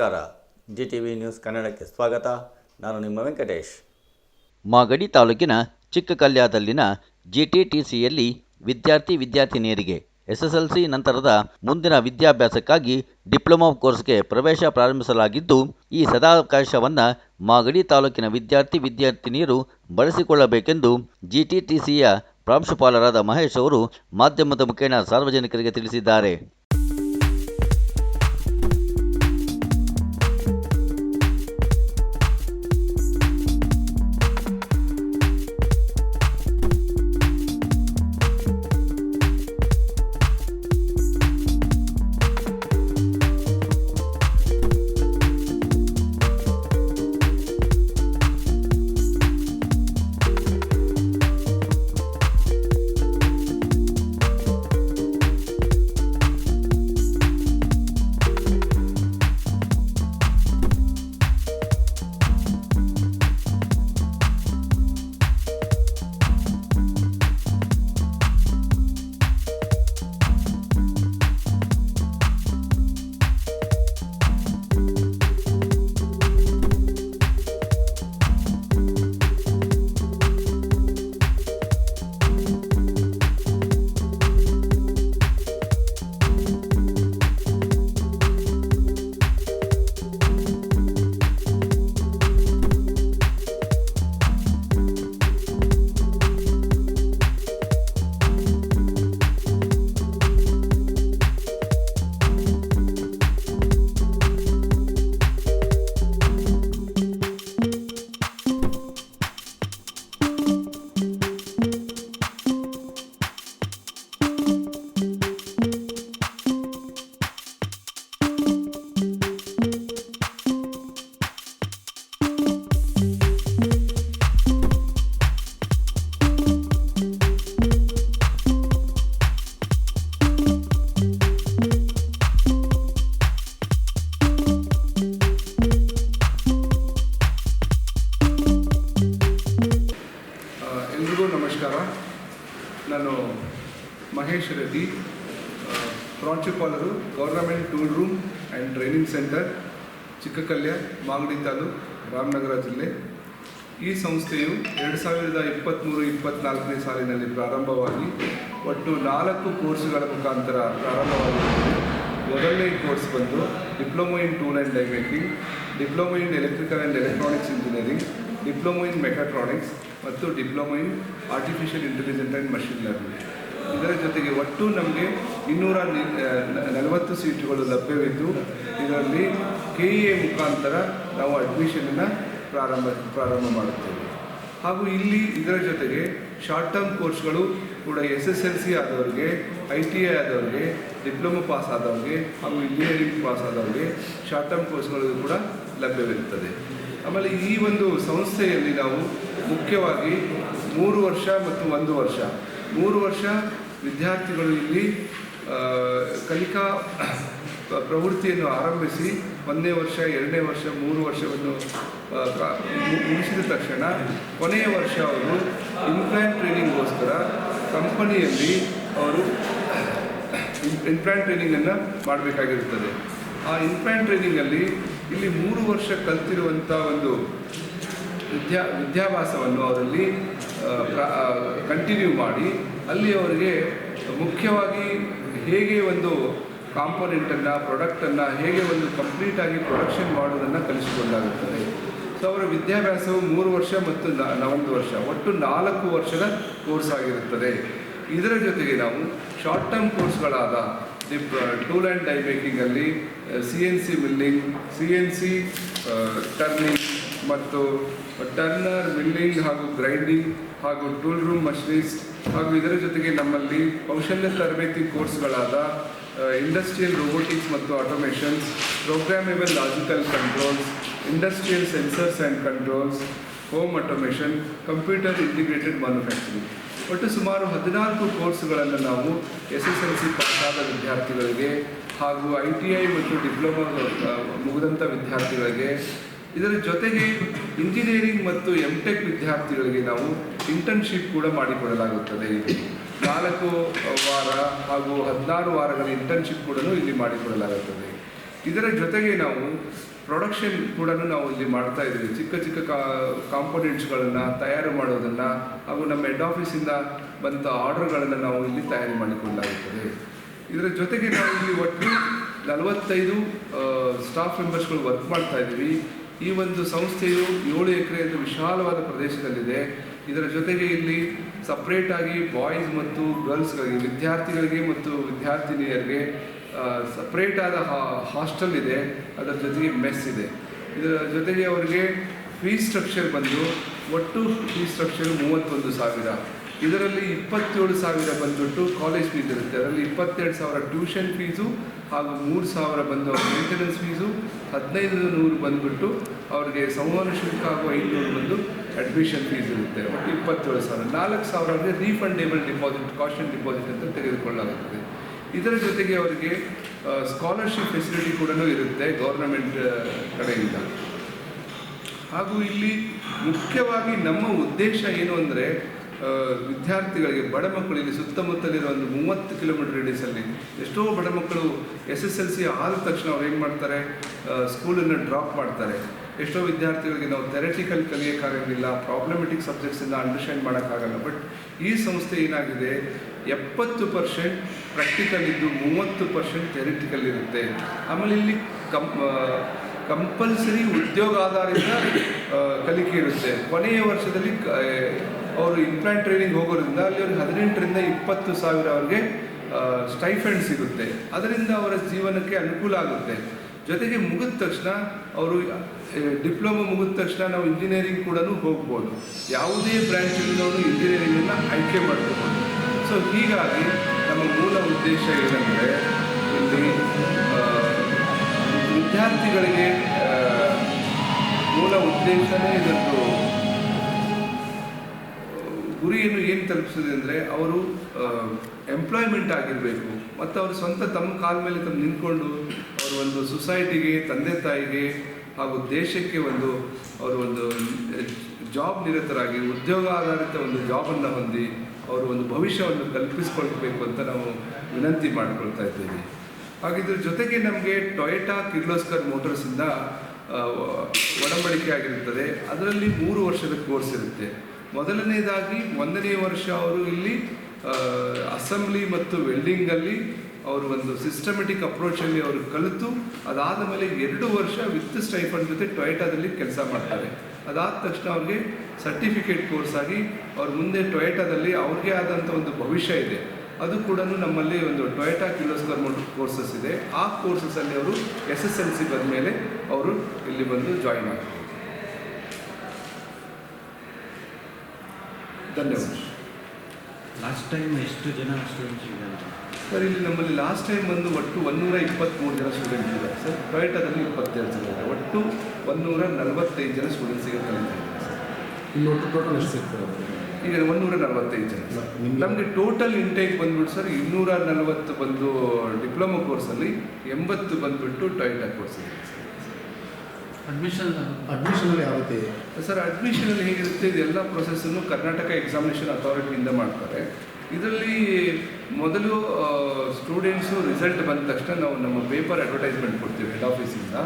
ನಮಸ್ಕಾರ. G T V news ಕನ್ನಡಕ್ಕೆ ಸ್ವಾಗತ. ನಾನು ನಿಮ್ಮ ವೆಂಕಟೇಶ್. ಮಾಗಡಿ ತಾಲೂಕಿನ ಚಿಕ್ಕಕಲ್ಯಾದಲ್ಲಿನ ಜಿ ಟಿ ಟಿ ಸಿಯಲ್ಲಿ ವಿದ್ಯಾರ್ಥಿ ವಿದ್ಯಾರ್ಥಿನಿಯರಿಗೆ ಎಸ್ಎಸ್ಎಲ್ಸಿ ನಂತರದ ಮುಂದಿನ ವಿದ್ಯಾಭ್ಯಾಸಕ್ಕಾಗಿ ಡಿಪ್ಲೊಮಾ ಕೋರ್ಸ್ಗೆ ಪ್ರವೇಶ ಪ್ರಾರಂಭಿಸಲಾಗಿದ್ದು, ಈ ಸದಾವಕಾಶವನ್ನು ಮಾಗಡಿ ತಾಲೂಕಿನ ವಿದ್ಯಾರ್ಥಿ ವಿದ್ಯಾರ್ಥಿನಿಯರು ಬಳಸಿಕೊಳ್ಳಬೇಕೆಂದು ಜಿಟಿಟಿಸಿಯ ಪ್ರಾಂಶುಪಾಲರಾದ ಮಹೇಶ್ ಅವರು ಮಾಧ್ಯಮದ ಮುಖೇನ ಸಾರ್ವಜನಿಕರಿಗೆ ತಿಳಿಸಿದ್ದಾರೆ. ಪ್ರಾಂಶುಪಾಲರು government tool room and training centre Chikkakalya Magadi taluk Ramanagara ಜಿಲ್ಲೆ ಈ ಸಂಸ್ಥೆಯು ಎರಡು ಸಾವಿರದ ಇಪ್ಪತ್ತ್ಮೂರು ಇಪ್ಪತ್ತ್ನಾಲ್ಕನೇ ಸಾಲಿನಲ್ಲಿ ಪ್ರಾರಂಭವಾಗಿ ಒಟ್ಟು ನಾಲ್ಕು ಕೋರ್ಸ್ಗಳ ಮುಖಾಂತರ ಪ್ರಾರಂಭವಾಗಿರುತ್ತದೆ ಮೊದಲನೇ ಕೋರ್ಸ್ ಬಂದು diploma in tool and die diploma in electrical and electronics engineering, diploma in mechatronics ಮತ್ತು diploma in artificial intelligent and machine learning. ಇದರ ಜೊತೆಗೆ ಒಟ್ಟು ನಮಗೆ ಇನ್ನೂರ ನಲವತ್ತು ಸೀಟುಗಳು ಲಭ್ಯವಿದ್ದು, ಇದರಲ್ಲಿ ಕೆ ಇ ಎ ಮುಖಾಂತರ ನಾವು ಅಡ್ಮಿಷನನ್ನು ಪ್ರಾರಂಭ ಪ್ರಾರಂಭ ಮಾಡುತ್ತೇವೆ. ಹಾಗೂ ಇಲ್ಲಿ ಇದರ ಜೊತೆಗೆ ಶಾರ್ಟ್ ಟರ್ಮ್ ಕೋರ್ಸ್ಗಳು ಕೂಡ ಎಸ್ ಎಸ್ ಎಲ್ ಸಿ ಆದವರಿಗೆ ಐ ಟಿ ಐ ಆದವರಿಗೆ ಡಿಪ್ಲೊಮಾ ಪಾಸ್ ಆದವರಿಗೆ ಹಾಗೂ ಇಂಜಿನಿಯರಿಂಗ್ ಪಾಸ್ ಆದವರಿಗೆ ಶಾರ್ಟ್ ಟರ್ಮ್ ಕೋರ್ಸ್ಗಳು ಕೂಡ ಲಭ್ಯವಿರುತ್ತದೆ. ಆಮೇಲೆ ಈ ಒಂದು ಸಂಸ್ಥೆಯಲ್ಲಿ ನಾವು ಮುಖ್ಯವಾಗಿ ಮೂರು ವರ್ಷ ಮತ್ತು ಒಂದು ವರ್ಷ ಮೂರು ವರ್ಷ ವಿದ್ಯಾರ್ಥಿಗಳು ಇಲ್ಲಿ ಕಲಿಕಾ ಪ್ರವೃತ್ತಿಯನ್ನು ಆರಂಭಿಸಿ ಒಂದನೇ ವರ್ಷ, ಎರಡನೇ ವರ್ಷ, ಮೂರು ವರ್ಷವನ್ನು ಮುಗಿಸಿದ ತಕ್ಷಣ ಕೊನೆಯ ವರ್ಷ ಅವರು ಇನ್ಪ್ಲಾಂಟ್ ಟ್ರೈನಿಂಗ್ಗೋಸ್ಕರ ಕಂಪನಿಯಲ್ಲಿ ಅವರು ಇನ್ಪ್ಲಾಂಟ್ ಟ್ರೈನಿಂಗನ್ನು ಮಾಡಬೇಕಾಗಿರುತ್ತದೆ. ಆ ಇನ್ಫ್ಲಾಂಟ್ ಟ್ರೈನಿಂಗಲ್ಲಿ ಇಲ್ಲಿ ಮೂರು ವರ್ಷ ಕಲ್ತಿರುವಂಥ ಒಂದು ವಿದ್ಯಾ, ವಿದ್ಯಾಭ್ಯಾಸವನ್ನು ಅವರಲ್ಲಿ ಕಂಟಿನ್ಯೂ ಮಾಡಿ ಅಲ್ಲಿ ಅವರಿಗೆ ಮುಖ್ಯವಾಗಿ ಹೇಗೆ ಒಂದು ಕಾಂಪೊನೆಂಟನ್ನು ಪ್ರಾಡಕ್ಟನ್ನು ಹೇಗೆ ಒಂದು ಕಂಪ್ಲೀಟಾಗಿ ಪ್ರೊಡಕ್ಷನ್ ಮಾಡೋದನ್ನು ಕಲಿಸಿಕೊಂಡಾಗುತ್ತದೆ. ಸೊ ಅವರ ವಿದ್ಯಾಭ್ಯಾಸವು ಮೂರು ವರ್ಷ ಮತ್ತು ನ- ಒಂದು ವರ್ಷ, ಒಟ್ಟು ನಾಲ್ಕು ವರ್ಷದ ಕೋರ್ಸ್ ಆಗಿರುತ್ತದೆ. ಇದರ ಜೊತೆಗೆ ನಾವು ಶಾರ್ಟ್ ಟರ್ಮ್ ಕೋರ್ಸ್ಗಳಾದ dip tool and die ಮೇಕಿಂಗಲ್ಲಿ C N C milling C N C turning ಮತ್ತು ಟರ್ನರ್ ಮಿಲ್ಲಿಂಗ್ ಹಾಗೂ ಗ್ರೈಂಡಿಂಗ್ ಹಾಗೂ ಟೂಲ್ ರೂಮ್ ಮಷಿನಿಸ್ಟ್ ಹಾಗೂ ಇದರ ಜೊತೆಗೆ ನಮ್ಮಲ್ಲಿ ಕೌಶಲ್ಯ ತರಬೇತಿ ಕೋರ್ಸ್ಗಳಾದ ಇಂಡಸ್ಟ್ರಿಯಲ್ ರೋಬೋಟಿಕ್ಸ್ ಮತ್ತು automations programmable logical controls industrial sensors and controls home automation computer integrated manufacturing ಒಟ್ಟು ಸುಮಾರು ಹದಿನಾಲ್ಕು ಕೋರ್ಸ್ಗಳನ್ನು ನಾವು ಎಸ್ ಎಸ್ ಎಲ್ ಸಿ ಪಾಸಾದ ವಿದ್ಯಾರ್ಥಿಗಳಿಗೆ ಹಾಗೂ ಐ ಟಿ ಐ ಮತ್ತು ಡಿಪ್ಲೊಮಾ ಮುಗಿದಂಥ ವಿದ್ಯಾರ್ಥಿಗಳಿಗೆ ಇದರ ಜೊತೆಗೆ ಇಂಜಿನಿಯರಿಂಗ್ ಮತ್ತು ಎಂ ಟೆಕ್ ವಿದ್ಯಾರ್ಥಿಗಳಿಗೆ ನಾವು ಇಂಟರ್ನ್ಶಿಪ್ ಕೂಡ ಮಾಡಿಕೊಡಲಾಗುತ್ತದೆ. ನಾಲ್ಕು ವಾರ ಹಾಗೂ ಹದಿನಾರು ವಾರಗಳ ಇಂಟರ್ನ್ಶಿಪ್ ಕೂಡ ಇಲ್ಲಿ ಮಾಡಿಕೊಡಲಾಗುತ್ತದೆ. ಇದರ ಜೊತೆಗೆ ನಾವು ಪ್ರೊಡಕ್ಷನ್ ಕೂಡ ನಾವು ಇಲ್ಲಿ ಮಾಡ್ತಾ ಇದ್ದೀವಿ. ಚಿಕ್ಕ ಚಿಕ್ಕ ಕಾಂಪೋನೆಂಟ್ಸ್ಗಳನ್ನು ತಯಾರು ಮಾಡೋದನ್ನು ಹಾಗೂ ನಮ್ಮ ಹೆಡ್ ಆಫೀಸಿಂದ ಬಂದ ಆರ್ಡರ್ಗಳನ್ನು ನಾವು ಇಲ್ಲಿ ತಯಾರಿ ಮಾಡಿಕೊಡಲಾಗುತ್ತದೆ ಇದರ ಜೊತೆಗೆ ನಾವು ಇಲ್ಲಿ ಒಟ್ಟು ನಲವತ್ತೈದು ಸ್ಟಾಫ್ ಮೆಂಬರ್ಸ್ಗಳು ವರ್ಕ್ ಮಾಡ್ತಾ ಇದ್ದೀವಿ. ಈ ಒಂದು ಸಂಸ್ಥೆಯು ಏಳು ಎಕರೆಯಿಂದ ವಿಶಾಲವಾದ ಪ್ರದೇಶದಲ್ಲಿದೆ. ಇದರ ಜೊತೆಗೆ ಇಲ್ಲಿ ಸಪ್ರೇಟ್ ಆಗಿ ಬಾಯ್ಸ್ ಮತ್ತು ಗರ್ಲ್ಸ್ಗಳಿಗೆ ವಿದ್ಯಾರ್ಥಿಗಳಿಗೆ ಮತ್ತು ವಿದ್ಯಾರ್ಥಿನಿಯರಿಗೆ ಸಪ್ರೇಟ್ ಆದ ಹಾಸ್ಟೆಲ್ ಇದೆ. ಅದರ ಜೊತೆಗೆ ಮೆಸ್ ಇದೆ. ಇದರ ಜೊತೆಗೆ ಅವರಿಗೆ ಫೀ ಸ್ಟ್ರಕ್ಚರ್ ಬಂದು ಒಟ್ಟು ಫೀ ಸ್ಟ್ರಕ್ಚರ್ ಮೂವತ್ತೊಂದು ಸಾವಿರ. ಇದರಲ್ಲಿ ಇಪ್ಪತ್ತೇಳು ಸಾವಿರ ಬಂದ್ಬಿಟ್ಟು ಕಾಲೇಜ್ ಫೀಸ್ ಇರುತ್ತೆ. ಅದರಲ್ಲಿ ಇಪ್ಪತ್ತೆರಡು ಸಾವಿರ ಟ್ಯೂಷನ್ ಫೀಸು ಹಾಗೂ ಮೂರು ಸಾವಿರ ಬಂದು ಮೇಂಟೆನೆನ್ಸ್ ಫೀಸು ಹದಿನೈದು ನೂರು ಬಂದ್ಬಿಟ್ಟು ಅವ್ರಿಗೆ ಸಂವಹನ ಶುಲ್ಕ ಹಾಗೂ ಐನೂರು ಬಂದು ಅಡ್ಮಿಷನ್ ಫೀಸ್ ಇರುತ್ತೆ. ಒಟ್ಟು ಇಪ್ಪತ್ತೇಳು ಸಾವಿರ. ನಾಲ್ಕು ಸಾವಿರ ಅಂದರೆ ರೀಫಂಡೇಬಲ್ ಡಿಪಾಸಿಟ್ ಕಾಶನ್ ಡಿಪಾಸಿಟ್ ಅಂತ ತೆಗೆದುಕೊಳ್ಳಲಾಗುತ್ತದೆ. ಇದರ ಜೊತೆಗೆ ಅವರಿಗೆ ಸ್ಕಾಲರ್ಶಿಪ್ ಫೆಸಿಲಿಟಿ ಕೂಡ ಇರುತ್ತೆ ಗೌರ್ನಮೆಂಟ್ ಕಡೆಯಿಂದ. ಹಾಗೂ ಇಲ್ಲಿ ಮುಖ್ಯವಾಗಿ ನಮ್ಮ ಉದ್ದೇಶ ಏನು ಅಂದರೆ ವಿದ್ಯಾರ್ಥಿಗಳಿಗೆ ಬಡ ಮಕ್ಕಳು ಇಲ್ಲಿ ಸುತ್ತಮುತ್ತಲಿರೋ ಒಂದು ಮೂವತ್ತು ಕಿಲೋಮೀಟರ್ ರೇಡಿಯಸಲ್ಲಿ ಎಷ್ಟೋ ಬಡ ಮಕ್ಕಳು ಎಸ್ ಎಸ್ ಎಲ್ ಸಿ ಆದ ತಕ್ಷಣ ಅವ್ರು ಏನು ಮಾಡ್ತಾರೆ ಸ್ಕೂಲನ್ನು ಡ್ರಾಪ್ ಮಾಡ್ತಾರೆ. ಎಷ್ಟೋ ವಿದ್ಯಾರ್ಥಿಗಳಿಗೆ ನಾವು ಥೆರೆಟಿಕಲ್ ಕಲಿಯೋಕ್ಕಾಗೋದಿಲ್ಲ ಪ್ರಾಬ್ಲಮೆಟಿಕ್ ಸಬ್ಜೆಕ್ಟ್ಸಿಂದ ಅಂಡರ್ಸ್ಟ್ಯಾಂಡ್ ಮಾಡೋಕ್ಕಾಗಲ್ಲ. ಬಟ್ ಈ ಸಂಸ್ಥೆ ಏನಾಗಿದೆ, ಎಪ್ಪತ್ತು ಪರ್ಸೆಂಟ್ ಪ್ರಾಕ್ಟಿಕಲ್ ಇದ್ದು ಮೂವತ್ತು ಪರ್ಸೆಂಟ್ ಥೆರೆಟಿಕಲ್ ಇರುತ್ತೆ. ಆಮೇಲೆ ಇಲ್ಲಿ ಕಂ ಕಂಪಲ್ಸರಿ ಉದ್ಯೋಗ ಆಧಾರಿತ ಕಲಿಕೆ ಇರುತ್ತೆ. ಕೊನೆಯ ವರ್ಷದಲ್ಲಿ ಅವರು ಇಂಪ್ಲಾಂಟ್ ಟ್ರೈನಿಂಗ್ ಹೋಗೋದ್ರಿಂದ ಅಲ್ಲಿ ಅವ್ರಿಗೆ ಹದಿನೆಂಟರಿಂದ ಇಪ್ಪತ್ತು ಸಾವಿರ ಅವ್ರಿಗೆ ಸ್ಟೈಫಂಡ್ ಸಿಗುತ್ತೆ. ಅದರಿಂದ ಅವರ ಜೀವನಕ್ಕೆ ಅನುಕೂಲ ಆಗುತ್ತೆ. ಜೊತೆಗೆ ಮುಗಿದ ತಕ್ಷಣ ಅವರು ಡಿಪ್ಲೊಮಾ ಮುಗಿದ ತಕ್ಷಣ ನಾವು ಇಂಜಿನಿಯರಿಂಗ್ ಕೂಡ ಹೋಗ್ಬೋದು. ಯಾವುದೇ ಬ್ರ್ಯಾಂಚಲ್ಲಿನವರು ಇಂಜಿನಿಯರಿಂಗನ್ನು ಆಯ್ಕೆ ಮಾಡ್ಕೋಬೋದು. ಸೊ ಹೀಗಾಗಿ ನಮ್ಮ ಮೂಲ ಉದ್ದೇಶ ಏನಂದರೆ, ಇಲ್ಲಿ ವಿದ್ಯಾರ್ಥಿಗಳಿಗೆ ಮೂಲ ಉದ್ದೇಶನೇ ಇದೊಂದು ಗುರಿಯನ್ನು ಏನು ತಲುಪಿಸಿದೆ ಅಂದರೆ, ಅವರು ಎಂಪ್ಲಾಯ್ಮೆಂಟ್ ಆಗಿರಬೇಕು. ಮತ್ತು ಅವರು ಸ್ವಂತ ತಮ್ಮ ಕಾಲ ಮೇಲೆ ತಮ್ಮ ನಿಂತ್ಕೊಂಡು, ಅವರು ಒಂದು ಸೊಸೈಟಿಗೆ ತಂದೆ ತಾಯಿಗೆ ಹಾಗೂ ದೇಶಕ್ಕೆ ಒಂದು, ಅವರು ಒಂದು ಜಾಬ್ ನಿರತರಾಗಿ, ಉದ್ಯೋಗ ಆಧಾರಿತ ಒಂದು ಜಾಬನ್ನು ಹೊಂದಿ ಅವರು ಒಂದು ಭವಿಷ್ಯವನ್ನು ಕಲ್ಪಿಸಿಕೊಳ್ಬೇಕು ಅಂತ ನಾವು ವಿನಂತಿ ಮಾಡಿಕೊಳ್ತಾ ಇದ್ದೀವಿ. ಹಾಗಿದ್ರ ಜೊತೆಗೆ ನಮಗೆ ಟೊಯೋಟಾ ಕಿರ್ಲೋಸ್ಕರ್ ಮೋಟರ್ಸಿಂದ ಒಡಂಬಡಿಕೆ ಆಗಿರುತ್ತದೆ. ಅದರಲ್ಲಿ ಮೂರು ವರ್ಷದ ಕೋರ್ಸ್ ಇರುತ್ತೆ. ಮೊದಲನೇದಾಗಿ, ಒಂದನೇ ವರ್ಷ ಅವರು ಇಲ್ಲಿ ಅಸೆಂಬ್ಲಿ ಮತ್ತು ವೆಲ್ಡಿಂಗಲ್ಲಿ ಅವರು ಒಂದು ಸಿಸ್ಟಮೆಟಿಕ್ ಅಪ್ರೋಚಲ್ಲಿ ಅವರು ಕಲಿತು, ಅದಾದ ಮೇಲೆ ಎರಡು ವರ್ಷ ವಿತ್ ಸ್ಟೈಫಂಡ್ ಜೊತೆ ಟೊಯೆಟಾದಲ್ಲಿ ಕೆಲಸ ಮಾಡ್ತಾರೆ. ಅದಾದ ತಕ್ಷಣ ಅವ್ರಿಗೆ ಸರ್ಟಿಫಿಕೇಟ್ ಕೋರ್ಸ್ ಆಗಿ, ಅವ್ರ ಮುಂದೆ ಟೊಯೆಟಾದಲ್ಲಿ ಅವ್ರಿಗೆ ಆದಂಥ ಒಂದು ಭವಿಷ್ಯ ಇದೆ. ಅದು ಕೂಡ ನಮ್ಮಲ್ಲಿ ಒಂದು ಟೊಯೋಟಾ ಕಿಲೋಸ್ಕರ್ ಕೋರ್ಸಸ್ ಇದೆ. ಆ ಕೋರ್ಸಸಲ್ಲಿ ಅವರು ಎಸ್ ಎಸ್ ಎಲ್ ಸಿ ಬಂದಮೇಲೆ ಅವರು ಇಲ್ಲಿ ಬಂದು ಜಾಯಿನ್ ಆಗ್ತಾರೆ ಧನ್ಯವಾದ. ಲಾಸ್ಟ್ ಟೈಮ್ ಎಷ್ಟು ಜನ ಸ್ಟೂಡೆಂಟ್ಸ್ ಇದ್ದಾರೆ? ಸರ್ ಇಲ್ಲಿ ನಮ್ಮಲ್ಲಿ ಲಾಸ್ಟ್ ಟೈಮ್ ಬಂದು ಒಟ್ಟು ಒಂದೂರ ಇಪ್ಪತ್ತ್ಮೂರು ಜನ ಸ್ಟೂಡೆಂಟ್ ಇದ್ದಾರೆ. ಸರ್ ಟೊಯೋಟಾದಲ್ಲಿ ಇಪ್ಪತ್ತೆರಡು ಜನ ಇದ್ದಾರೆ. ಒಟ್ಟು ಒಂದೂರ ನಲವತ್ತೈದು ಜನ ಸ್ಟೂಡೆಂಟ್ಸಿಗೆ ಕಲಿತಾ ಇದ್ದಾರೆ ಸರ್. ಇನ್ನು ಒಟ್ಟು ಟೋಟಲ್ ಎಷ್ಟು ಸಿಗ್ತದೆ? ಈಗ ಒಂದೂರ ನಲವತ್ತೈದು ಜನ ನಮಗೆ ಟೋಟಲ್ ಇಂಟೇಕ್ ಬಂದ್ಬಿಟ್ಟು ಸರ್ ಇನ್ನೂರ ನಲವತ್ತು ಬಂದು ಡಿಪ್ಲೊಮಾ ಕೋರ್ಸಲ್ಲಿ ಎಂಬತ್ತು ಬಂದುಬಿಟ್ಟು ಟೊಯೋಟಾ ಕೋರ್ಸ್ ಇದೆ ಅಡ್ಮಿಷನ್ ಅಡ್ಮಿಷನಲ್ಲಿ ಯಾವ ರೀತಿ ಸರ್ ಅಡ್ಮಿಷನಲ್ಲಿ ಹೇಗಿರುತ್ತೆ ಇದೆಲ್ಲ ಪ್ರೊಸೆಸ್ಸನ್ನು ಕರ್ನಾಟಕ ಎಕ್ಸಾಮಿನೇಷನ್ ಅಥಾರಿಟಿಯಿಂದ ಮಾಡ್ತಾರೆ. ಇದರಲ್ಲಿ ಮೊದಲು ಸ್ಟೂಡೆಂಟ್ಸು ರಿಸಲ್ಟ್ ಬಂದ ತಕ್ಷಣ ನಾವು ನಮ್ಮ ಪೇಪರ್ ಅಡ್ವರ್ಟೈಸ್ಮೆಂಟ್ ಕೊಡ್ತೀವಿ ಹೆಡ್ ಆಫೀಸಿಂದ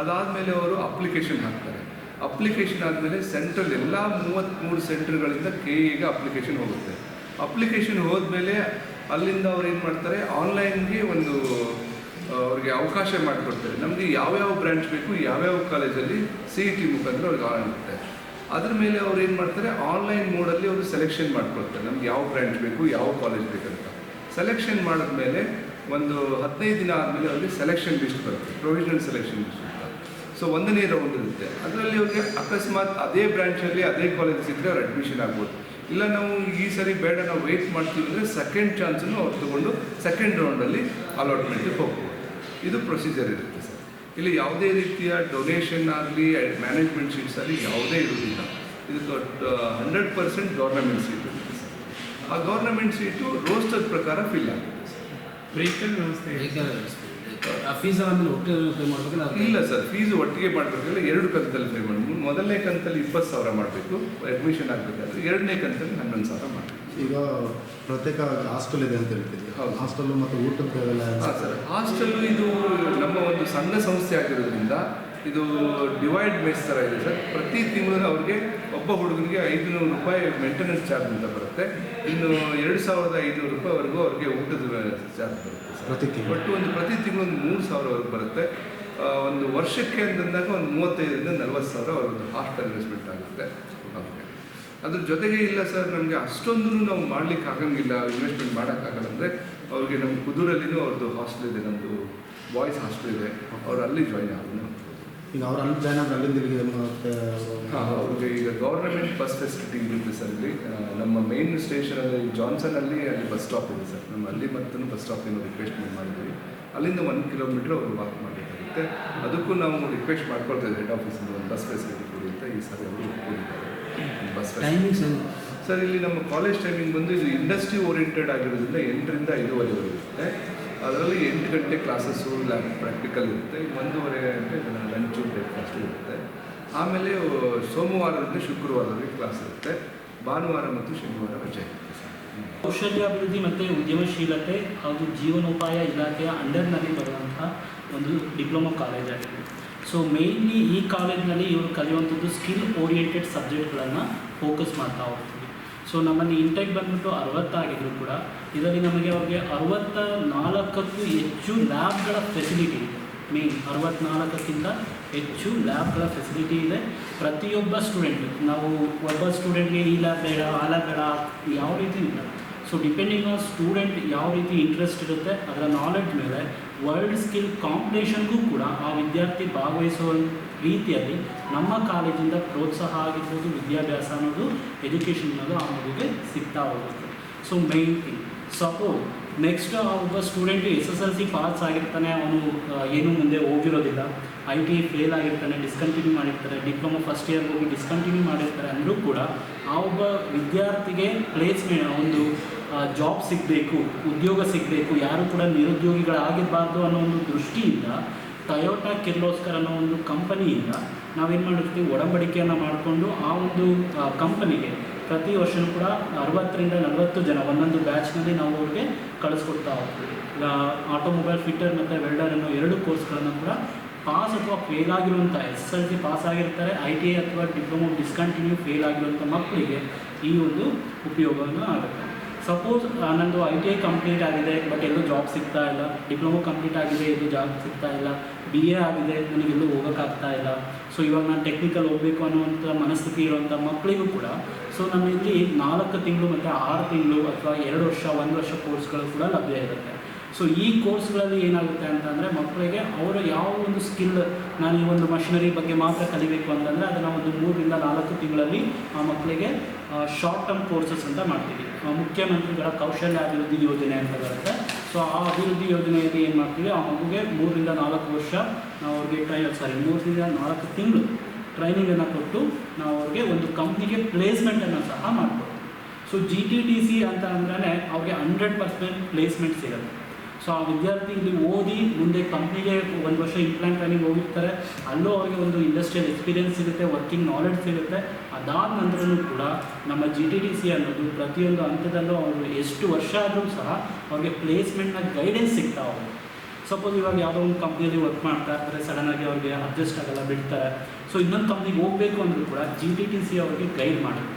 ಅದಾದಮೇಲೆ ಅವರು ಅಪ್ಲಿಕೇಶನ್ ಹಾಕ್ತಾರೆ. ಅಪ್ಲಿಕೇಶನ್ ಆದಮೇಲೆ ಸೆಂಟ್ರಲ್ ಎಲ್ಲ ಮೂವತ್ತ್ಮೂರು ಸೆಂಟ್ರ್ಗಳಿಂದ ಕೆ ಎಗೆ ಅಪ್ಲಿಕೇಶನ್ ಹೋಗುತ್ತೆ. ಅಪ್ಲಿಕೇಶನ್ ಹೋದ್ಮೇಲೆ ಅಲ್ಲಿಂದ ಅವ್ರು ಏನು ಮಾಡ್ತಾರೆ ಆನ್ಲೈನ್ಗೆ ಒಂದು ಅವ್ರಿಗೆ ಅವಕಾಶ ಮಾಡಿಕೊಡ್ತಾರೆ. ನಮಗೆ ಯಾವ್ಯಾವ ಬ್ರ್ಯಾಂಚ್ ಬೇಕು, ಯಾವ್ಯಾವ ಕಾಲೇಜಲ್ಲಿ ಸಿ ಇ ಟಿ ಮುಖಾಂತರ ಅವ್ರಿಗೆ ಆಗುತ್ತೆ. ಅದ್ರ ಮೇಲೆ ಅವ್ರು ಏನು ಮಾಡ್ತಾರೆ ಆನ್ಲೈನ್ ಮೋಡಲ್ಲಿ ಅವರು ಸೆಲೆಕ್ಷನ್ ಮಾಡ್ಕೊಳ್ತಾರೆ. ನಮ್ಗೆ ಯಾವ ಬ್ರ್ಯಾಂಚ್ ಬೇಕು, ಯಾವ ಕಾಲೇಜ್ ಬೇಕಂತ. ಸೆಲೆಕ್ಷನ್ ಮಾಡಿದ್ಮೇಲೆ ಒಂದು ಹದಿನೈದು ದಿನ ಆದಮೇಲೆ ಅವ್ರಿಗೆ ಸೆಲೆಕ್ಷನ್ ಲಿಸ್ಟ್ ಬರುತ್ತೆ. ಪ್ರೊವಿಷನಲ್ ಸೆಲೆಕ್ಷನ್ ಲಿಸ್ಟ್ ಅಂತ. ಸೊ ಒಂದನೇ ರೌಂಡ್ ಇರುತ್ತೆ. ಅದರಲ್ಲಿ ಅವ್ರಿಗೆ ಅಕಸ್ಮಾತ್ ಅದೇ ಬ್ರ್ಯಾಂಚಲ್ಲಿ ಅದೇ ಕಾಲೇಜ್ ಸಿಕ್ಕರೆ ಅವ್ರು ಅಡ್ಮಿಷನ್ ಆಗ್ಬೋದು. ಇಲ್ಲ ನಾವು ಈ ಸರಿ ಬೇಡ, ನಾವು ವೆಯ್ಟ್ ಮಾಡ್ತೀವಿ ಅಂದರೆ ಸೆಕೆಂಡ್ ಚಾನ್ಸನ್ನು ಅವ್ರು ತಗೊಂಡು ಸೆಕೆಂಡ್ ರೌಂಡಲ್ಲಿ ಅಲಾಟ್ಮೆಂಟಿಗೆ ಹೋಗ್ಬೋದು. ಇದು ಪ್ರೊಸೀಜರ್ ಇರುತ್ತೆ ಸರ್. ಇಲ್ಲಿ ಯಾವುದೇ ರೀತಿಯ ಡೊನೇಷನ್ ಆಗಲಿ ಮ್ಯಾನೇಜ್ಮೆಂಟ್ ಶೀಟ್ಸ್ ಆಗಲಿ ಯಾವುದೇ ಇರುವುದಿಲ್ಲ. ಇದು ಹಂಡ್ರೆಡ್ ಪರ್ಸೆಂಟ್ ಗೌರ್ನಮೆಂಟ್ ಸೀಟ್ ಆ ಗೌರ್ನಮೆಂಟ್ ಸೀಟು ರೋಸ್ಟರ್ ಪ್ರಕಾರ ಫಿಲ್ ಆಗುತ್ತೆ ವೆಹಿಕಲ್ ವ್ಯವಸ್ಥೆ ಫೀಸ್ ಇಲ್ಲ ಸರ್ ಫೀಸ್ ಒಟ್ಟಿಗೆ ಮಾಡಬೇಕಲ್ಲ ಎರಡು ಕಂತಲ್ಲಿ ಪೇ ಮಾಡಿ ಮೊದಲನೇ ಕಂತಲ್ಲಿ ಇಪ್ಪತ್ತು ಸಾವಿರ ಮಾಡಬೇಕು. ಅಡ್ಮಿಷನ್ ಆಗಬೇಕಾದ್ರೆ ಎರಡನೇ ಕಂತಲ್ಲಿ ಹನ್ನೊಂದು ಸಾವಿರ ಮಾಡಬೇಕು. ಈಗ ಪ್ರತ್ಯೇಕ ಹಾಸ್ಟೆಲ್ ಇದೆ ಅಂತ ಹೇಳ್ತೀವಿ ಹಾಸ್ಟೆಲ್ಲು ಹಾಸ್ಟೆಲ್ ಮತ್ತು ಊಟದ ಎಲ್ಲ ಹಾಂ ಸರ್. ಹಾಸ್ಟೆಲ್ ಇದು ನಮ್ಮ ಒಂದು ಸಣ್ಣ ಸಂಸ್ಥೆ ಆಗಿರೋದ್ರಿಂದ ಇದು ಡಿವೈಡ್ ಮೆಸ್ ಥರ ಇದೆ ಸರ್. ಪ್ರತಿ ತಿಂಗಳು ಅವ್ರಿಗೆ ಒಬ್ಬ ಹುಡುಗನಿಗೆ ಐದುನೂರು ರೂಪಾಯಿ ಮೇಂಟೆನೆನ್ಸ್ ಚಾರ್ಜ್ ಅಂತ ಬರುತ್ತೆ. ಇನ್ನು ಎರಡು ಸಾವಿರದ ಐನೂರು ರೂಪಾಯಿವರೆಗೂ ಅವ್ರಿಗೆ ಊಟದ ಚಾರ್ಜ್ ಬರುತ್ತೆ ಪ್ರತಿ ತಿಂಗಳು. ಒಟ್ಟು ಒಂದು ಪ್ರತಿ ತಿಂಗಳು ಒಂದು ಮೂರು ಸಾವಿರವರೆಗೂ ಬರುತ್ತೆ. ಒಂದು ವರ್ಷಕ್ಕೆ ಅಂತಂದಾಗ ಒಂದು ಮೂವತ್ತೈದರಿಂದ ನಲ್ವತ್ತು ಸಾವಿರ ಅವ್ರದ್ದು ಹಾಸ್ಟೆಲ್ ಇನ್ವೆಸ್ಟ್ಮೆಂಟ್ ಆಗುತ್ತೆ. ಅದ್ರ ಜೊತೆಗೆ ಇಲ್ಲ ಸರ್ ನಮಗೆ ಅಷ್ಟೊಂದು ನಾವು ಮಾಡ್ಲಿಕ್ಕೆ ಆಗಂಗಿಲ್ಲ ಇನ್ವೆಸ್ಟ್ಮೆಂಟ್ ಮಾಡೋಕ್ಕಾಗಲ್ಲ ಅಂದರೆ ಅವ್ರಿಗೆ ನಮ್ಮ ಕುದೂರಲ್ಲಿನೂ ಅವ್ರದ್ದು ಹಾಸ್ಟೆಲ್ ಇದೆ ನಮ್ಮದು ಬಾಯ್ಸ್ ಹಾಸ್ಟೆಲ್ ಇದೆ. ಅವ್ರು ಅಲ್ಲಿ ಜಾಯ್ನ್ ಆಗೋದು ಈಗ ಅವ್ರು ಅಲ್ಲಿ ಜಾಯ್ನ್ ಅಲ್ಲಿಂದ ಹಾಂ ಅವ್ರಿಗೆ ಈಗ ಗೌರ್ನಮೆಂಟ್ ಬಸ್ ಫೆಸಿಲಿಟಿ ಇರುತ್ತೆ ಸರ್ ಇಲ್ಲಿ. ನಮ್ಮ ಮೇನ್ ಸ್ಟೇಷನಲ್ಲಿ ಜಾನ್ಸನ್ ಅಲ್ಲಿ ಬಸ್ ಸ್ಟಾಪ್ ಇದೆ ಸರ್. ನಮ್ಮ ಅಲ್ಲಿ ಮತ್ತು ಬಸ್ ಸ್ಟಾಪಿಂದ ರಿಕ್ವೆಸ್ಟ್ಮೆಂಟ್ ಮಾಡಿದ್ವಿ. ಅಲ್ಲಿಂದ ಒಂದು ಕಿಲೋಮೀಟ್ರ್ ಅವರು ವಾಕ್ ಮಾಡಬೇಕಾಗುತ್ತೆ. ಅದಕ್ಕೂ ನಾವು ರಿಕ್ವೆಸ್ಟ್ ಮಾಡ್ಕೊಳ್ತಾ ಇದ್ದೀವಿ ಹೆಡ್ ಆಫೀಸಿಂದ ಒಂದು ಬಸ್ ಫೆಸಿಲಿಟಿ ಕೊಡಿ ಅಂತ ಈ ಸರ್ ಅವರು ಟೈಮಿಂಗ್ಸ್ ಸರ್ ಇಲ್ಲಿ ನಮ್ಮ ಕಾಲೇಜ್ ಟೈಮಿಂಗ್ ಬಂದು ಇದು ಇಂಡಸ್ಟ್ರಿ ಓರಿಯೆಂಟೆಡ್ ಆಗಿರೋದ್ರಿಂದ ಎಂಟರಿಂದ ಐದೂವರೆವರೆಗೆ ಇರುತ್ತೆ. ಅದರಲ್ಲಿ ಎಂಟು ಗಂಟೆ ಕ್ಲಾಸಸ್ಸು ಲ್ಯಾಬ್ ಪ್ರಾಕ್ಟಿಕಲ್ ಇರುತ್ತೆ. ಒಂದೂವರೆ ಗಂಟೆ ಲಂಚು ಬ್ರೇಕ್ಫಾಸ್ಟು ಇರುತ್ತೆ. ಆಮೇಲೆ ಸೋಮವಾರದಲ್ಲಿ ಸೋಮವಾರದಿಂದ ಶುಕ್ರವಾರವರೆಗೆ ಕ್ಲಾಸ್ ಇರುತ್ತೆ. ಭಾನುವಾರ ಮತ್ತು ಶನಿವಾರ ರಜೆ. ಕೌಶಲ್ಯಾಭಿವೃದ್ಧಿ ಮತ್ತು ಉದ್ಯಮಶೀಲತೆ ಹಾಗೂ ಜೀವನೋಪಾಯ ಇಲಾಖೆಯ ಅಂಡರ್ನಲ್ಲಿ ಬರುವಂತಹ ಒಂದು ಡಿಪ್ಲೊಮಾ ಕಾಲೇಜ್ ಆಗಿದೆ. ಸೊ ಮೇಯ್ನ್ಲಿ ಈ ಕಾಲೇಜ್ನಲ್ಲಿ ಇವರು ಕಲಿಯುವಂಥದ್ದು ಸ್ಕಿಲ್ ಓರಿಯೆಂಟೆಡ್ ಸಬ್ಜೆಕ್ಟ್ಗಳನ್ನು ಫೋಕಸ್ ಮಾಡ್ತಾ ಹೋಗ್ತೀವಿ. ಸೊ ನಮ್ಮಲ್ಲಿ ಇಂಟೆಕ್ ಬಂದ್ಬಿಟ್ಟು ಅರವತ್ತಾಗಿದ್ರು ಕೂಡ. ಇದರಲ್ಲಿ ನಮಗೆ ಅವ್ರಿಗೆ ಅರವತ್ತ ನಾಲ್ಕಕ್ಕೂ ಹೆಚ್ಚು ಲ್ಯಾಬ್ಗಳ ಫೆಸಿಲಿಟಿ ಇದೆ. ಮೇನ್ ಅರವತ್ನಾಲ್ಕಕ್ಕಿಂತ ಹೆಚ್ಚು ಲ್ಯಾಬ್ಗಳ ಫೆಸಿಲಿಟಿ ಇದೆ. ಪ್ರತಿಯೊಬ್ಬ ಸ್ಟೂಡೆಂಟ್ ನಾವು ಒಬ್ಬ ಸ್ಟೂಡೆಂಟ್ಗೆ ಈ ಲ್ಯಾಬ್ ಬೇಡ, ಆ ಲ್ಯಾಬ್ ಬೇಡ ಯಾವ ರೀತಿ ಇಲ್ಲ. ಸೊ ಡಿಪೆಂಡಿಂಗ್ ಆನ್ ಸ್ಟೂಡೆಂಟ್ ಯಾವ ರೀತಿ ಇಂಟ್ರೆಸ್ಟ್ ಇರುತ್ತೆ, ಅದರ ನಾಲೆಡ್ಜ್ ಮೇಲೆ ವರ್ಲ್ಡ್ ಸ್ಕಿಲ್ ಕಾಂಪಿಟೇಷನ್ಗೂ ಕೂಡ ಆ ವಿದ್ಯಾರ್ಥಿ ಭಾಗವಹಿಸುವ ರೀತಿಯಲ್ಲಿ ನಮ್ಮ ಕಾಲೇಜಿಂದ ಪ್ರೋತ್ಸಾಹ ಆಗಿರ್ಬೋದು ವಿದ್ಯಾಭ್ಯಾಸ ಅನ್ನೋದು ಎಜುಕೇಷನ್ ಅನ್ನೋದು ಆ ಮಗುಗೆ ಸಿಗ್ತಾ ಹೋಗುತ್ತೆ. So main thing suppose next ಒಬ್ಬ student S S L C pass ಆಗಿರ್ತಾನೆ, ಅವನು ಏನು ಮುಂದೆ ಹೋಗಿರೋದಿಲ್ಲ. ಐ ಟಿ ಫೇಲ್ ಆಗಿರ್ತಾನೆ ಡಿಸ್ಕಂಟಿನ್ಯೂ ಮಾಡಿರ್ತಾರೆ ಡಿಪ್ಲೊಮಾ ಫಸ್ಟ್ ಇಯರ್ ಹೋಗಿ ಡಿಸ್ಕಂಟಿನ್ಯೂ ಮಾಡಿರ್ತಾರೆ ಅಂದರೂ ಕೂಡ ಆ ಒಬ್ಬ ವಿದ್ಯಾರ್ಥಿಗೆ ಪ್ಲೇಸ್ಮೆಂಟ್ ಒಂದು ಜಾಬ್ ಸಿಗಬೇಕು, ಉದ್ಯೋಗ ಸಿಗಬೇಕು, ಯಾರು ಕೂಡ ನಿರುದ್ಯೋಗಿಗಳಾಗಿರಬಾರ್ದು ಅನ್ನೋ ಒಂದು ದೃಷ್ಟಿಯಿಂದ ಟಯೋಟಾ ಕಿರ್ಲೋಸ್ಕರ್ ಅನ್ನೋ ಒಂದು ಕಂಪನಿಯಿಂದ ನಾವೇನು ಮಾಡಿರ್ತೀವಿ, ಒಡಂಬಡಿಕೆಯನ್ನು ಮಾಡಿಕೊಂಡು ಆ ಒಂದು ಕಂಪನಿಗೆ ಪ್ರತಿ ವರ್ಷವೂ ಕೂಡ ಅರವತ್ತರಿಂದ ನಲವತ್ತು ಜನ, ಒಂದೊಂದು ಬ್ಯಾಚ್ನಲ್ಲಿ ನಾವು ಅವ್ರಿಗೆ ಕಳಿಸ್ಕೊಡ್ತಾ ಹೋಗ್ತೀವಿ. ಆಟೋಮೊಬೈಲ್ ಫಿಟ್ಟರ್ ಮತ್ತು ವೆಲ್ಡರ್ ಅನ್ನೋ ಎರಡು ಕೋರ್ಸ್ಗಳನ್ನು ಕೂಡ ಪಾಸ್ ಅಥವಾ ಫೇಲ್ ಆಗಿರುವಂಥ ಎಸ್ ಎಲ್ ಸಿ ಪಾಸ್ ಆಗಿರ್ತಾರೆ ಐ ಟಿ ಐ ಅಥವಾ ಡಿಪ್ಲೊಮೊ ಡಿಸ್ಕಂಟಿನ್ಯೂ ಫೇಲ್ ಆಗಿರುವಂಥ ಮಕ್ಕಳಿಗೆ ಈ ಒಂದು ಉಪಯೋಗವನ್ನು ಆಗುತ್ತೆ. ಸಪೋಸ್ ನನ್ನದು ಐ ಟಿ ಐ ಕಂಪ್ಲೀಟ್ ಆಗಿದೆ ಬಟ್ ಎಲ್ಲೂ ಜಾಬ್ ಸಿಗ್ತಾ ಇಲ್ಲ. ಡಿಪ್ಲೊಮೊ ಕಂಪ್ಲೀಟ್ ಆಗಿದೆ, ಎಲ್ಲೂ ಜಾಬ್ ಸಿಗ್ತಾ ಇಲ್ಲ. ಬಿ ಎ ಆಗಿದೆ ನನಗೆಲ್ಲೂ ಹೋಗೋಕ್ಕಾಗ್ತಾ ಇಲ್ಲ. ಸೊ ಇವಾಗ ನಾನು ಟೆಕ್ನಿಕಲ್ ಹೋಗಬೇಕು ಅನ್ನುವಂಥ ಮನಸ್ಥಿತಿ ಇರುವಂಥ ಮಕ್ಕಳಿಗೂ ಕೂಡ ಸೊ ನಮ್ಮಲ್ಲಿ ನಾಲ್ಕು ತಿಂಗಳು ಮತ್ತು ಆರು ತಿಂಗಳು ಅಥವಾ ಎರಡು ವರ್ಷ, ಒಂದು ವರ್ಷ ಕೋರ್ಸ್ಗಳು ಕೂಡ ಲಭ್ಯ ಇರುತ್ತೆ. ಸೊ ಈ ಕೋರ್ಸ್ಗಳಲ್ಲಿ ಏನಾಗುತ್ತೆ ಅಂತಂದರೆ ಮಕ್ಕಳಿಗೆ ಅವರ ಯಾವ ಒಂದು ಸ್ಕಿಲ್ ನಾನು ಈ ಒಂದು ಮಷಿನರಿ ಬಗ್ಗೆ ಮಾತ್ರ ಕಲಿಬೇಕು ಅಂತಂದರೆ ಅದನ್ನು ಒಂದು ಮೂರರಿಂದ ನಾಲ್ಕು ತಿಂಗಳಲ್ಲಿ ಆ ಮಕ್ಕಳಿಗೆ ಶಾರ್ಟ್ ಟರ್ಮ್ ಕೋರ್ಸಸ್ ಅಂತ ಮಾಡ್ತೀವಿ. ಮುಖ್ಯಮಂತ್ರಿಗಳ ಕೌಶಲ್ಯ ಅಭಿವೃದ್ಧಿ ಯೋಜನೆ ಅಂತ ಬರುತ್ತೆ. ಸೊ ಆ ಅಭಿವೃದ್ಧಿ ಯೋಜನೆಯಲ್ಲಿ ಏನು ಮಾಡ್ತೀವಿ? ಆ ಮಗುಗೆ ಮೂರರಿಂದ ನಾಲ್ಕು ವರ್ಷ ನಾವು ಅವ್ರಿಗೆ ಟ್ರೈ ಸಾರಿ ಮೂರರಿಂದ ನಾಲ್ಕು ತಿಂಗಳು ಟ್ರೈನಿಂಗನ್ನು ಕೊಟ್ಟು ನಾವು ಅವ್ರಿಗೆ ಒಂದು ಕಂಪ್ನಿಗೆ ಪ್ಲೇಸ್ಮೆಂಟನ್ನು ಸಹ ಮಾಡ್ಬೋದು. So G T T C ಅಂತ ಅಂದ್ರೆ ಅವ್ರಿಗೆ ಹಂಡ್ರೆಡ್ ಪರ್ಸೆಂಟ್ ಪ್ಲೇಸ್ಮೆಂಟ್ ಸಿಗುತ್ತೆ. ಸೊ ಆ ವಿದ್ಯಾರ್ಥಿ ಇಲ್ಲಿ ಓದಿ ಮುಂದೆ ಕಂಪ್ನಿಗೆ ಒಂದು ವರ್ಷ ಇಂಪ್ಲಾಂಟ್ ಟ್ರೈನಿಂಗ್ ಹೋಗಿರ್ತಾರೆ. ಅಲ್ಲೂ ಅವರಿಗೆ ಒಂದು ಇಂಡಸ್ಟ್ರಿಯಲ್ ಎಕ್ಸ್ಪೀರಿಯನ್ಸ್ ಸಿಗುತ್ತೆ ವರ್ಕಿಂಗ್ ನಾಲೆಡ್ಜ್ ಸಿಗುತ್ತೆ. ಅದಾದ ನಂತರನೂ ಕೂಡ ನಮ್ಮ ಜಿ ಟಿ ಟಿ ಸಿ ಅನ್ನೋದು ಪ್ರತಿಯೊಂದು ಹಂತದಲ್ಲೂ ಅವರು ಎಷ್ಟು ವರ್ಷ ಆದರೂ ಸಹ ಅವ್ರಿಗೆ ಪ್ಲೇಸ್ಮೆಂಟ್ನ ಗೈಡೆನ್ಸ್ ಸಿಗ್ತಾ ಹೋಗುತ್ತೆ. ಸಪೋಸ್ ಇವಾಗ ಯಾವುದೋ ಒಂದು ಕಂಪ್ನಿಯಲ್ಲಿ ವರ್ಕ್ ಮಾಡ್ತಾ ಇರ್ತಾರೆ ಆಗಿ ಅವ್ರಿಗೆ ಅಡ್ಜಸ್ಟ್ ಆಗಲ್ಲ, ಬಿಡ್ತಾರೆ. ಸೊ ಇನ್ನೊಂದು ಕಂಪ್ನಿಗೆ ಹೋಗಬೇಕು ಅಂದರೂ ಕೂಡ ಜಿ ಟಿ ಟಿ ಸಿ ಅವ್ರಿಗೆ ಗೈಡ್ ಮಾಡುತ್ತೆ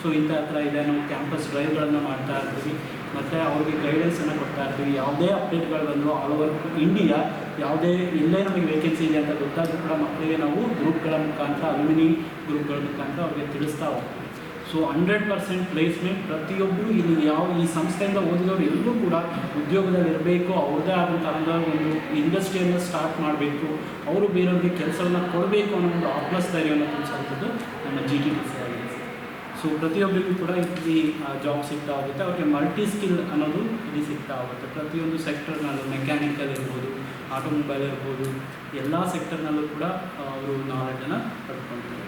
ಸೊ ಇಂಥ ಹತ್ರ ಇದೆ, ನಾವು ಕ್ಯಾಂಪಸ್ ಡ್ರೈವ್ಗಳನ್ನು ಮಾಡ್ತಾ ಇರ್ತೀವಿ. ಮತ್ತು ಅವ್ರಿಗೆ ಗೈಡೆನ್ಸನ್ನು ಕೊಡ್ತಾ ಇರ್ತೀವಿ ಯಾವುದೇ ಅಪ್ಡೇಟ್ಗಳು ಬಂದರೂ ಆಲ್ ಓವರ್ ಇಂಡಿಯಾ ಯಾವುದೇ ಎಲ್ಲೇ ನಮಗೆ ವೇಕೆನ್ಸಿ ಇದೆ ಅಂತ ಗೊತ್ತಾದರೂ ಕೂಡ ಮಕ್ಕಳಿಗೆ ನಾವು ಗ್ರೂಪ್ಗಳ ಮುಖಾಂತರ ಅಲ್ಯೂಮಿನಿ ಗ್ರೂಪ್ಗಳ ಮುಖಾಂತರ ಅವ್ರಿಗೆ ತಿಳಿಸ್ತಾ ಹೋಗ್ತೀವಿ. ಸೊ ಹಂಡ್ರೆಡ್ ಪರ್ಸೆಂಟ್ ಪ್ಲೇಸ್ಮೆಂಟ್ ಪ್ರತಿಯೊಬ್ಬರು ಇಲ್ಲಿ ಯಾವ, ಈ ಸಂಸ್ಥೆಯಿಂದ ಓದಿದವರು ಎಲ್ಲರೂ ಕೂಡ ಉದ್ಯೋಗದಲ್ಲಿ ಇರಬೇಕು ಅವ್ರದ್ದೇ ಆದಂತಹ ಒಂದು ಇಂಡಸ್ಟ್ರಿಯನ್ನು ಸ್ಟಾರ್ಟ್ ಮಾಡಬೇಕು, ಅವರು ಬೇರೆಯವ್ರಿಗೆ ಕೆಲಸವನ್ನು ಕೊಡಬೇಕು ಅನ್ನೋ ಒಂದು ಆತ್ಮಸ್ಥೈರ್ಯವನ್ನು ತಿಳಿಸುವಂಥದ್ದು ನಮ್ಮ ಜಿ ಟಿ ಟಿ ಸಿ ಪ್ರತಿಯೊಬ್ಬರಿಗೂ ಕೂಡ ಇಲ್ಲಿ ಜಾಬ್ ಸಿಗ್ತಾ ಹೋಗುತ್ತೆ ಅವ್ರಿಗೆ ಮಲ್ಟಿ ಸ್ಕಿಲ್ ಅನ್ನೋದು ಇಲ್ಲಿ ಸಿಗ್ತಾ ಹೋಗುತ್ತೆ ಪ್ರತಿಯೊಂದು ಸೆಕ್ಟರ್ನಲ್ಲೂ ಮೆಕ್ಯಾನಿಕಲ್ ಇರ್ಬೋದು ಆಟೋಮೊಬೈಲ್ ಇರ್ಬೋದು, ಎಲ್ಲ ಸೆಕ್ಟರ್ನಲ್ಲೂ ಕೂಡ ಅವರು ನಾಲೆಡ್ಜನ್ನು ಪಡ್ಕೊಳ್ತಾರೆ.